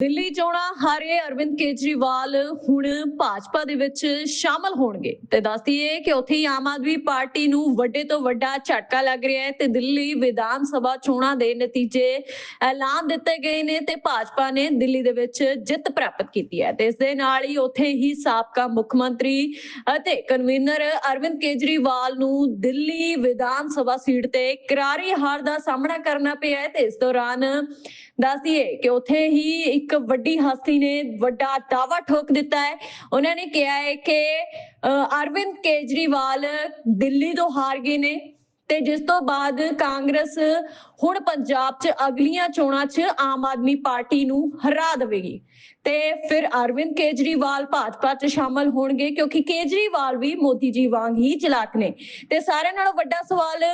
ਦਿੱਲੀ ਚੋਣਾਂ ਹਾਰੇ ਅਰਵਿੰਦ ਕੇਜਰੀਵਾਲ ਹੁਣ ਭਾਜਪਾ ਦੇ ਵਿੱਚ ਸ਼ਾਮਲ ਹੋਣਗੇ। ਤੇ ਦੱਸਦੀਏ ਕਿ ਉੱਥੇ ਆਮ ਆਦਮੀ ਪਾਰਟੀ ਨੂੰ ਵੱਡੇ ਤੋਂ ਵੱਡਾ ਝਟਕਾ ਲੱਗ ਰਿਹਾ ਹੈ ਤੇ ਦਿੱਲੀ ਵਿਧਾਨ ਸਭਾ ਚੋਣਾਂ ਦੇ ਨਤੀਜੇ ਐਲਾਨ ਦਿੱਤੇ ਗਏ ਨੇ ਤੇ ਭਾਜਪਾ ਨੇ ਦਿੱਲੀ ਦੇ ਵਿੱਚ ਜਿੱਤ ਪ੍ਰਾਪਤ ਕੀਤੀ ਹੈ। ਤੇ ਇਸ ਦੇ ਨਾਲ ਹੀ ਉੱਥੇ ਹੀ ਸਾਬਕਾ ਮੁੱਖ ਮੰਤਰੀ ਅਤੇ ਕਨਵੀਨਰ ਅਰਵਿੰਦ ਕੇਜਰੀਵਾਲ ਨੂੰ ਦਿੱਲੀ ਵਿਧਾਨ ਸਭਾ ਸੀਟ ਤੇ ਕਰਾਰੀ ਹਾਰ ਦਾ ਸਾਹਮਣਾ ਕਰਨਾ ਪਿਆ ਹੈ ਤੇ ਇਸ ਦੌਰਾਨ ਦੱਸਦੀਏ ਕਿ ਉੱਥੇ ਹੀ ਇੱਕ ਵੱਡੀ ਹਸਤੀ ਨੇ ਵੱਡਾ ਦਾਵਾ ਠੋਕ ਦਿੱਤਾ ਹੈ। ਉਹਨਾਂ ਨੇ ਕਿਹਾ ਹੈ ਕਿ ਅ, ਅਰਵਿੰਦ ਕੇਜਰੀਵਾਲ ਦਿੱਲੀ ਤੋਂ ਹਾਰ ਗਏ ਨੇ। ਤੇ ਜਿਸ ਤੋਂ ਬਾਅਦ ਕਾਂਗਰਸ ਹੁਣ ਪੰਜਾਬ 'ਚ ਅਗਲੀਆਂ ਚੋਣਾਂ 'ਚ ਆਮ ਆਦਮੀ ਪਾਰਟੀ ਨੂੰ ਹਰਾ ਦੇਵੇਗੀ। ਤੇ ਫਿਰ ਅਰਵਿੰਦ ਕੇਜਰੀਵਾਲ ਭਾਜਪਾ 'ਚ ਸ਼ਾਮਲ ਹੋਣਗੇ ਕਿਉਂਕਿ ਕੇਜਰੀਵਾਲ ਵੀ ਮੋਦੀ ਜੀ ਵਾਂਗ ਹੀ ਚਲਾਕ ਨੇ। ਤੇ ਸਾਰਿਆਂ ਨਾਲੋਂ ਵੱਡਾ ਸਵਾਲ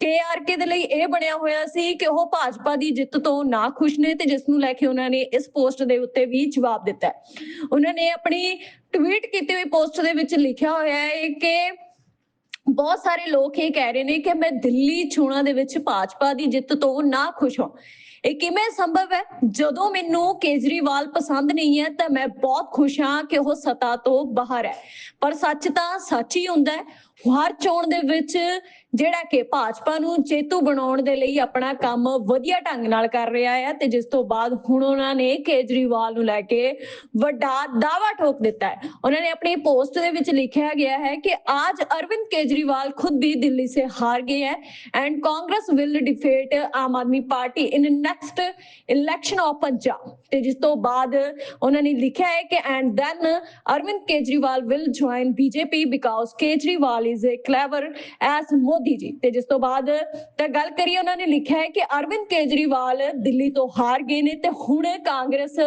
ਕੇਆਰਕੇ ਦੇ ਲਈ ਇਹ ਬਣਿਆ ਹੋਇਆ ਸੀ ਕਿ ਉਹ ਭਾਜਪਾ ਦੀ ਜਿੱਤ ਤੋਂ ਨਾ ਖੁਸ਼ ਨੇ ਤੇ ਜਿਸ ਨੂੰ ਲੈ ਕੇ ਉਹਨਾਂ ਨੇ ਇਸ ਪੋਸਟ ਦੇ ਉੱਤੇ ਵੀ ਜਵਾਬ ਦਿੱਤਾ ਉਹਨਾਂ ਨੇ ਆਪਣੀ ਟਵੀਟ ਕੀਤੀ ਹੋਈ ਪੋਸਟ ਦੇ ਵਿੱਚ ਲਿਖਿਆ ਹੋਇਆ ਹੈ ਕਿ ਬਹੁਤ ਸਾਰੇ ਲੋਕ ਇਹ ਕਹਿ ਰਹੇ ਨੇ ਕਿ ਮੈਂ ਦਿੱਲੀ ਚੋਣਾਂ ਦੇ ਵਿੱਚ ਭਾਜਪਾ ਦੀ ਜਿੱਤ ਤੋਂ ਨਾ ਖੁਸ਼ ਹਾਂ। ਇਹ ਕਿਵੇਂ ਸੰਭਵ ਹੈ? ਜਦੋਂ ਮੈਨੂੰ ਕੇਜਰੀਵਾਲ ਪਸੰਦ ਨਹੀਂ ਹੈ, ਤਾਂ ਮੈਂ ਬਹੁਤ ਖੁਸ਼ ਹਾਂ ਕਿ ਉਹ ਸਤਾ ਤੋਂ ਬਾਹਰ ਹੈ। ਪਰ ਸੱਚ ਤਾਂ ਸੱਚ ਹੀ ਹੁੰਦਾ ਹੈ। ਹਰ ਚੋਣ ਦੇ ਵਿੱਚ ਜਿਹੜਾ ਕਿ ਭਾਜਪਾ ਨੂੰ ਚੇਤੂ ਬਣਾਉਣ ਦੇ ਲਈ ਆਪਣਾ ਕੰਮ ਵਧੀਆ ਢੰਗ ਨਾਲ ਕਰ ਰਿਹਾ ਹੈ ਤੇ ਜਿਸ ਤੋਂ ਬਾਅਦ ਹੁਣ ਉਹਨਾਂ ਨੇ ਕੇਜਰੀਵਾਲ ਨੂੰ ਲੈ ਕੇ ਵੱਡਾ ਦਾਵਾ ਠੋਕ ਦਿੱਤਾ ਹੈ। ਉਹਨਾਂ ਨੇ ਆਪਣੀ ਪੋਸਟ ਦੇ ਵਿੱਚ ਲਿਖਿਆ ਗਿਆ ਹੈ ਕਿ ਅੱਜ ਅਰਵਿੰਦ ਕੇਜਰੀਵਾਲ ਖੁਦ ਵੀ ਦਿੱਲੀ ਸੇ ਹਾਰ ਗਏ ਹੈ and Congress will defeat Aam Aadmi party in next election of Punjab ਤੇ ਜਿਸ ਤੋਂ ਬਾਅਦ ਉਹਨਾਂ ਨੇ ਲਿਖਿਆ ਹੈ ਕਿ and then Arvind Kejriwal will join BJP because Kejriwal is a clever as Modi ji ਤੇ ਜਿਸ ਤੋਂ ਬਾਅਦ ਤਾਂ ਗੱਲ ਕਰੀਏ ਉਹਨਾਂ ਨੇ ਲਿਖਿਆ ਹੈ ਕਿ ਅਰਵਿੰਦ ਕੇਜਰੀਵਾਲ ਦਿੱਲੀ ਤੋਂ ਹਾਰ ਗਏ ਨੇ ਤੇ ਹੁਣ ਕਾਂਗਰਸ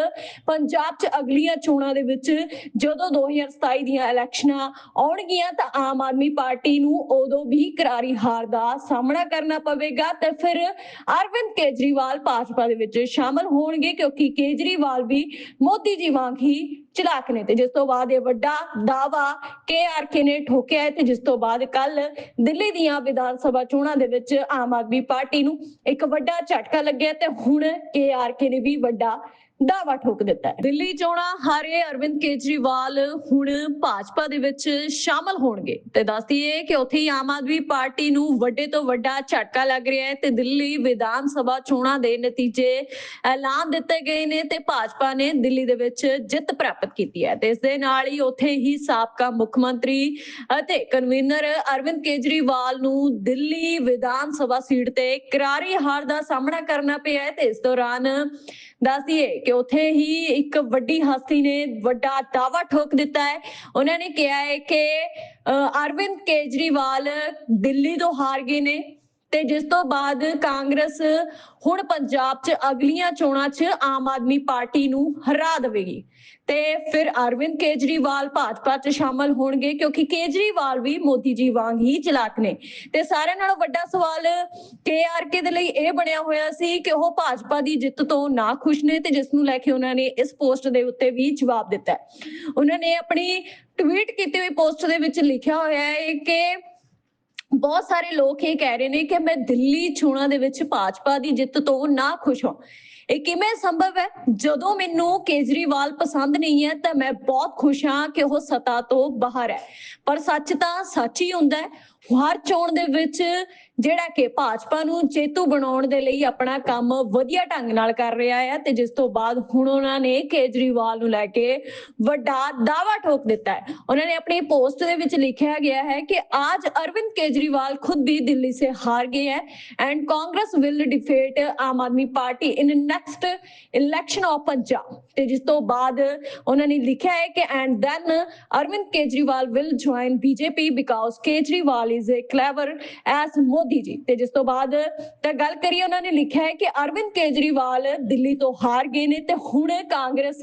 ਪੰਜਾਬ 'ਚ ਅਗਲੀਆਂ ਚੋਣਾਂ ਦੇ ਵਿੱਚ ਜਦੋਂ 2027 ਦੀਆਂ ਇਲੈਕਸ਼ਨਾਂ ਆਉਣਗੀਆਂ ਤਾਂ ਆਮ ਆਦਮੀ ਪਾਰਟੀ ਨੂੰ ਉਦੋਂ ਵੀ ਕਰਾਰੀ ਹਾਰ ਦਾ ਸਾਹਮਣਾ ਕਰਨਾ ਪਵੇਗਾ ਤੇ ਫਿਰ ਅਰਵਿੰਦ ਕੇਜਰੀਵਾਲ ਭਾਜਪਾ ਦੇ ਵਿੱਚ ਸ਼ਾਮਲ ਹੋਣਗੇ ਕਿਉਂਕਿ ਕੇਜਰੀਵਾਲ ਵੀ ਮੋਦੀ ਜੀ ਵਾਂਗ ਹੀ ਚਲਾਕ ਨੇ ਤੇ ਜਿਸ ਤੋਂ ਬਾਅਦ ਇਹ ਵੱਡਾ ਦਾਵਾ ਕੇਆਰਕੇ ਨੇ ਠੋਕਿਆ ਹੈ ਤੇ ਜਿਸ ਤੋਂ ਬਾਅਦ ਕੱਲ ਦਿੱਲੀ ਦੀਆਂ ਵਿਧਾਨ ਸਭਾ ਚੋਣਾਂ ਦੇ ਵਿੱਚ ਆਮ ਆਦਮੀ ਪਾਰਟੀ ਨੂੰ ਇੱਕ ਵੱਡਾ ਝਟਕਾ ਲੱਗਿਆ ਤੇ ਹੁਣ ਕੇਆਰਕੇ ਨੇ ਵੀ ਵੱਡਾ ਦਾਵਾ ਠੋਕ ਦਿੱਤਾ ਹੈ। ਦਿੱਲੀ ਚੋਣਾਂ ਹਾਰੇ ਅਰਵਿੰਦ ਕੇਜਰੀਵਾਲ ਹੁਣ ਭਾਜਪਾ ਦੇ ਵਿੱਚ ਸ਼ਾਮਲ ਹੋਣਗੇ। ਤੇ ਦੱਸਦੀਏ ਕਿ ਉੱਥੇ ਹੀ ਆਮ ਆਦਮੀ ਪਾਰਟੀ ਨੂੰ ਵੱਡੇ ਤੋਂ ਵੱਡਾ ਝਟਕਾ ਲੱਗ ਰਿਹਾ ਹੈ ਤੇ ਦਿੱਲੀ ਵਿਧਾਨ ਸਭਾ ਚੋਣਾਂ ਦੇ ਨਤੀਜੇ ਐਲਾਨ ਦਿੱਤੇ ਗਏ ਨੇ ਤੇ ਭਾਜਪਾ ਨੇ ਦਿੱਲੀ ਦੇ ਵਿੱਚ ਜਿੱਤ ਪ੍ਰਾਪਤ ਕੀਤੀ ਹੈ। ਤੇ ਇਸ ਦੇ ਨਾਲ ਹੀ ਉੱਥੇ ਹੀ ਸਾਬਕਾ ਮੁੱਖ ਮੰਤਰੀ ਅਤੇ ਕਨਵੀਨਰ ਅਰਵਿੰਦ ਕੇਜਰੀਵਾਲ ਨੂੰ ਦਿੱਲੀ ਵਿਧਾਨ ਸਭਾ ਸੀਟ ਤੇ ਕਰਾਰੀ ਹਾਰ ਦਾ ਸਾਹਮਣਾ ਕਰਨਾ ਪਿਆ ਹੈ ਤੇ ਇਸ ਦੌਰਾਨ ਦੱਸਦੀਏ ਕਿ ਉੱਥੇ ਹੀ ਇੱਕ ਵੱਡੀ ਹਸਤੀ ਨੇ ਵੱਡਾ ਦਾਵਾ ਠੋਕ ਦਿੱਤਾ ਹੈ। ਉਹਨਾਂ ਨੇ ਕਿਹਾ ਹੈ ਕਿ ਅ, ਅਰਵਿੰਦ ਕੇਜਰੀਵਾਲ ਦਿੱਲੀ ਤੋਂ ਹਾਰ ਗਏ ਨੇ। ਤੇ ਜਿਸ ਤੋਂ ਬਾਅਦ ਕਾਂਗਰਸ ਹੁਣ ਪੰਜਾਬ 'ਚ ਅਗਲੀਆਂ ਚੋਣਾਂ 'ਚ ਆਮ ਆਦਮੀ ਪਾਰਟੀ ਨੂੰ ਹਰਾ ਦੇਵੇਗੀ। ਤੇ ਫਿਰ ਅਰਵਿੰਦ ਕੇਜਰੀਵਾਲ ਭਾਜਪਾ 'ਚ ਸ਼ਾਮਲ ਹੋਣਗੇ ਕਿਉਂਕਿ ਕੇਜਰੀਵਾਲ ਵੀ ਮੋਦੀ ਜੀ ਵਾਂਗ ਹੀ ਚਲਾਕ ਨੇ। ਤੇ ਸਾਰਿਆਂ ਨਾਲੋਂ ਵੱਡਾ ਸਵਾਲ ਕੇਆਰਕੇ ਦੇ ਲਈ ਇਹ ਬਣਿਆ ਹੋਇਆ ਸੀ ਕਿ ਉਹ ਭਾਜਪਾ ਦੀ ਜਿੱਤ ਤੋਂ ਨਾ ਖੁਸ਼ ਨੇ ਤੇ ਜਿਸ ਨੂੰ ਲੈ ਕੇ ਉਹਨਾਂ ਨੇ ਇਸ ਪੋਸਟ ਦੇ ਉੱਤੇ ਵੀ ਜਵਾਬ ਦਿੱਤਾ। ਉਹਨਾਂ ਨੇ ਆਪਣੀ ਟਵੀਟ ਕੀਤੀ ਹੋਈ ਪੋਸਟ ਦੇ ਵਿੱਚ ਲਿਖਿਆ ਹੋਇਆ ਹੈ ਕਿ ਬਹੁਤ ਸਾਰੇ ਲੋਕ ਇਹ ਕਹਿ ਰਹੇ ਨੇ ਕਿ ਮੈਂ ਦਿੱਲੀ ਚੋਣਾਂ ਦੇ ਵਿੱਚ ਭਾਜਪਾ ਦੀ ਜਿੱਤ ਤੋਂ ਨਾ ਖੁਸ਼ ਹਾਂ। ਇਹ ਕਿਵੇਂ ਸੰਭਵ ਹੈ? ਜਦੋਂ ਮੈਨੂੰ ਕੇਜਰੀਵਾਲ ਪਸੰਦ ਨਹੀਂ ਹੈ, ਤਾਂ ਮੈਂ ਬਹੁਤ ਖੁਸ਼ ਹਾਂ ਕਿ ਉਹ ਸਤਾ ਤੋਂ ਬਾਹਰ ਹੈ। ਪਰ ਸੱਚ ਤਾਂ ਸੱਚ ਹੀ ਹੁੰਦਾ ਹੈ। ਹਰ ਚੋਣ ਦੇ ਵਿੱਚ ਜਿਹੜਾ ਕਿ ਭਾਜਪਾ ਨੂੰ ਚੇਤੂ ਬਣਾਉਣ ਦੇ ਲਈ ਆਪਣਾ ਕੰਮ ਵਧੀਆ ਢੰਗ ਨਾਲ ਕਰ ਰਿਹਾ ਹੈ ਤੇ ਜਿਸ ਤੋਂ ਬਾਅਦ ਹੁਣ ਉਹਨਾਂ ਨੇ ਕੇਜਰੀਵਾਲ ਨੂੰ ਲੈ ਕੇ ਵੱਡਾ ਦਾਵਾ ਠੋਕ ਦਿੱਤਾ ਹੈ। ਉਹਨਾਂ ਨੇ ਆਪਣੀ ਪੋਸਟ ਦੇ ਵਿੱਚ ਲਿਖਿਆ ਗਿਆ ਹੈ ਕਿ ਅੱਜ ਅਰਵਿੰਦ ਕੇਜਰੀਵਾਲ ਖੁਦ ਵੀ ਦਿੱਲੀ ਸੇ ਹਾਰ ਗਏ ਹੈ and Congress will defeat Aam Aadmi party in next election of Punjab ਤੇ ਜਿਸ ਤੋਂ ਬਾਅਦ ਉਹਨਾਂ ਨੇ ਲਿਖਿਆ ਹੈ ਕਿ and then Arvind Kejriwal will join BJP because Kejriwal is a clever as Modi ji. ਤੇ ਜਿਸ ਤੋਂ ਬਾਅਦ ਤਾਂ ਗੱਲ ਕਰੀਏ ਉਹਨਾਂ ਨੇ ਲਿਖਿਆ ਹੈ ਕਿ ਅਰਵਿੰਦ ਕੇਜਰੀਵਾਲ ਦਿੱਲੀ ਤੋਂ ਹਾਰ ਗਏ ਨੇ ਤੇ ਹੁਣ ਕਾਂਗਰਸ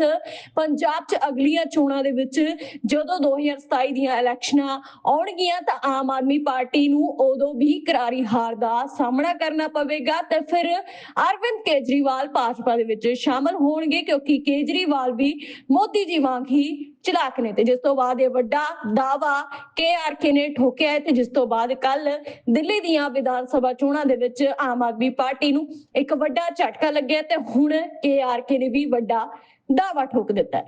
ਪੰਜਾਬ 'ਚ ਅਗਲੀਆਂ ਚੋਣਾਂ ਦੇ ਵਿੱਚ ਜਦੋਂ 2027 ਦੀਆਂ ਇਲੈਕਸ਼ਨਾਂ ਆਉਣਗੀਆਂ ਤਾਂ ਆਮ ਆਦਮੀ ਪਾਰਟੀ ਨੂੰ ਉਦੋਂ ਵੀ ਕਰਾਰੀ ਹਾਰ ਦਾ ਸਾਹਮਣਾ ਕਰਨਾ ਪਵੇਗਾ। ਤੇ ਫਿਰ ਅਰਵਿੰਦ ਕੇਜਰੀਵਾਲ ਭਾਜਪਾ ਦੇ ਵਿੱਚ ਸ਼ਾਮਲ ਹੋਣਗੇ ਕਿਉਂਕਿ ਕੇਜਰੀਵਾਲ ਵੀ ਮੋਦੀ ਜੀ ਵਾਂਗ ਹੀ ਚਲਾਕ ਨੇ। ਤੇ ਜਿਸ ਤੋਂ ਬਾਅਦ ਇਹ ਵੱਡਾ ਦਾਵਾ ਕੇ ਨੇ ਠੋਕਿਆ ਹੈ ਤੇ ਜਿਸ ਤੋਂ ਬਾਅਦ ਕੱਲ ਦਿੱਲੀ ਦੀਆਂ ਵਿਧਾਨ ਸਭਾ ਚੋਣਾਂ ਦੇ ਵਿੱਚ ਆਮ ਆਦਮੀ ਪਾਰਟੀ ਨੂੰ ਇੱਕ ਵੱਡਾ ਝਟਕਾ ਲੱਗਿਆ ਤੇ ਹੁਣ ਕੇਆਰਕੇ ਨੇ ਵੀ ਵੱਡਾ ਦਾਅਵਾ ਠੋਕ ਦਿੱਤਾ ਹੈ।